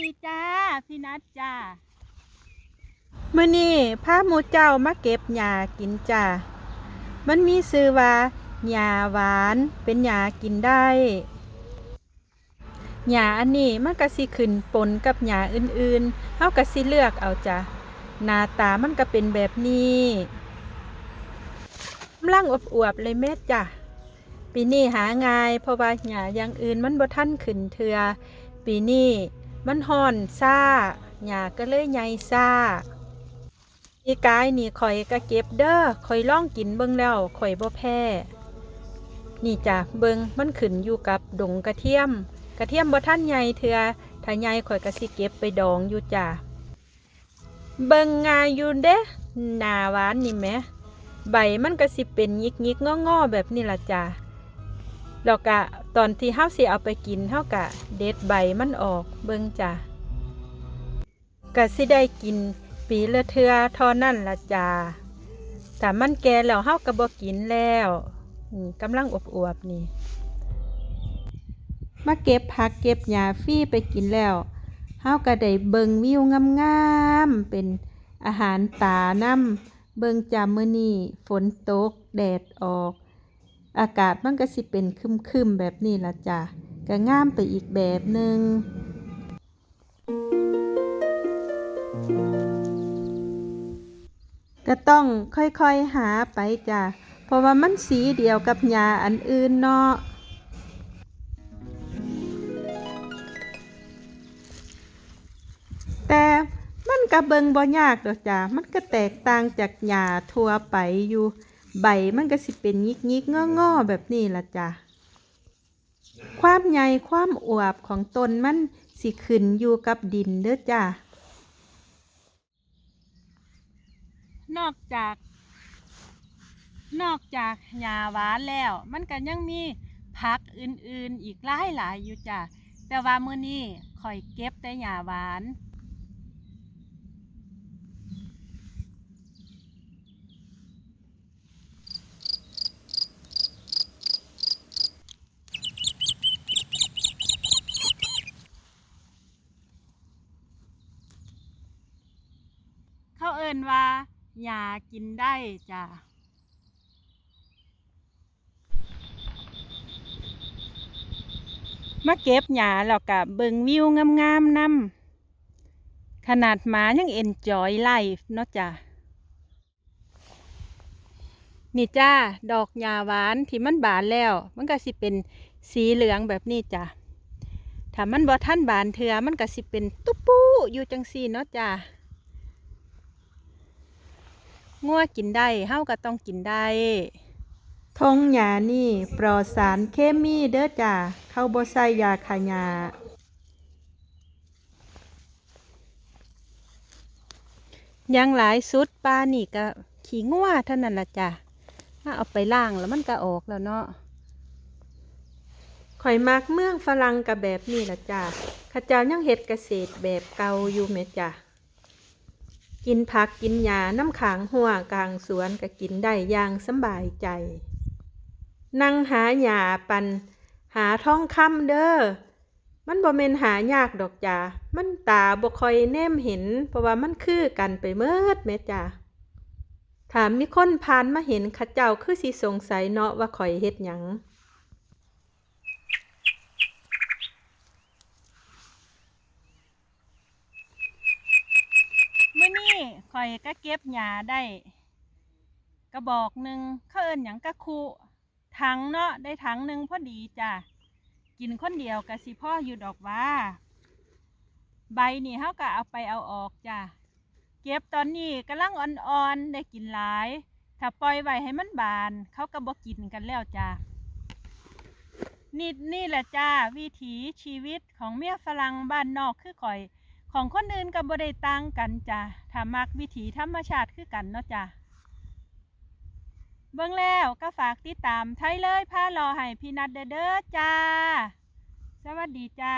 ดีจ้าพี่นัดจ้ามื่อนี้พาหมูเจ้ามาเก็บหญ้ากินจ้ามันมีชื่อว่าหญ้าหวานเป็นหญ้ากินได้หญ้าอันนี้มันก็สิขึ้นปนกับหญ้าอื่นๆเฮาก็สิเลือกเอาจ้ะหน้าตามันก็เป็นแบบนี้กำลังอวบๆเลยแม่จ้ะปีนี้หาง่ายเพราะว่าหญ้าอย่างอื่นมันบ่ทันขึ้นเทือปีนี้ มันฮ้อนซ่าหญ้าก็เลยใหญ่ซ่าอีกายนี่ข่อยก็เก็บเด้อข่อยล่องกินเบิ่งแล้วข่อยบ่แพ้นี่จ้ะเบิ่งมันขึ้นอยู่กับดงกระเทียม กระเทียมบ่ทันใหญ่เถือถ้าใหญ่ข่อยก็สิเก็บไปดองอยู่จ้ะเบิ่งงาอยู่เด้หนาหวานนี่แหมใบมันก็สิเป็นหยิกๆงอๆแบบนี้ล่ะจ้ะแล้วก็ ตอนที่เฮาสิเอาไปกินเฮาก็เด็ดใบมันออกเบิ่งจ้ะก็สิได้กินปีละเทือท่านั่นละจ้าแต่มันแก่แล้วเฮาก็บ่กินแล้วกำลังอบอวบๆนี่ มาเก็บผักเก็บหญ้าฟรีไปกินแล้วเฮาก็ได้เบิ่งวิวงามๆเป็นอาหารตาน้ำเบิ่งจามมื้อนี้ฝนตกแดดออก อากาศมันก็สิเป็นคึมๆแบบนี้ละจ้ะก็งามไปอีกแบบหนึ่งก็ต้องค่อยๆหาไปจ้ะ เพราะว่ามันสีเดียวกับหญ้าอันอื่นเนาะแต่มันก็เบิงบ่ยากดอกจ้ะ มันก็แตกต่างจากหญ้าทั่วไปอยู่ ใบมันก็สิเป็นยิกๆงอๆแบบนี้ล่ะจ้ะ ความใหญ่ความอวบของต้นมันสิขึ้นอยู่กับดินเด้อจ้ะ นอกจาก นอกจากหญ้าหวานแล้ว มันก็ยังมีผักอื่นๆ อีกหลายหลายอยู่จ้ะ แต่ว่ามื้อนี้ข่อยเก็บแต่หญ้าหวาน นว่าหญ้ากินได้จ้ะมาเก็บหญ้าแล้วก็เบิ่งวิวงามๆนำขนาดหมายังเอ็นจอยไลฟ์เนาะจ้ะนี่จ้าดอกหญ้าหวานที่มันบานแล้ว มันก็สิเป็นสีเหลืองแบบนี้จ้ะถ้ามันบ่ทันบานเถือมันก็สิเป็นตุ๊ปูอยู่จังซี่เนาะจ้ะ งัวกินได้เฮาก็ต้องกินได้ทงหญ้านี่ปลอดสารเคมีเด้อจ้าเข้าบ่ใส่ยาฆ่าหญ้าอยังหลายสุดปลานี่ก็ขี้งัวเท่านั้นล่ะจ้ะถ้าเอาไปล้างแล้วมันก็ออกแล้วเนาะข่อยมักเมืองฝรั่งกับแบบนี้ล่ะจ้ะเข้าเจ้ายังเฮ็ดเกษตรแบบเก่าอยู่แม่จ้ะ กินผักกินหญ้าน้ำขางหัวกลางสวนก็กินได้อย่างสบายใจ นั่งหาหญ้าปัน หาท้องคำเด้อมันบ่แม่นหายากดอกจ้ามันตาบ่ค่อยแนมเห็น เพราะว่ามันคือกันไปเมิดแม่จ้าถามมีคนผ่านมาเห็นข้าเจ้าคือสิสงสัยเนาะว่าข่อยเฮ็ดหยัง มื้อนี้ ข่อยก็เก็บหญ้าได้กระบอกหนึ่งเขาเอิ้นหยังกะคุถังเนาะได้ถังหนึ่งพอดีจ้ะกินคนเดียวกะสิพ่ออยู่ดอกว่า ใบนี่เฮาก็เอาไปเอาออกจ้ะเก็บตอนนี้กำลังอ่อนๆได้กินหลาย ถ้าปล่อยไว้ให้มันบาน เขาก็บ่กินกันแล้วจ้ะนี่นี่แหละจ้าวิถีชีวิตของเมียฝรั่งบ้านนอกคือข่อย ของคนอื่นก็บ่ได้ต่างกันจ้ะถ้ามักวิถีธรรมชาติคือกันเนาะจ้ะเบื้องแล้วก็ฝากติดตามไทยเลยพารอให้พี่นัดเด้อเด้อจ้า สวัสดีจ้า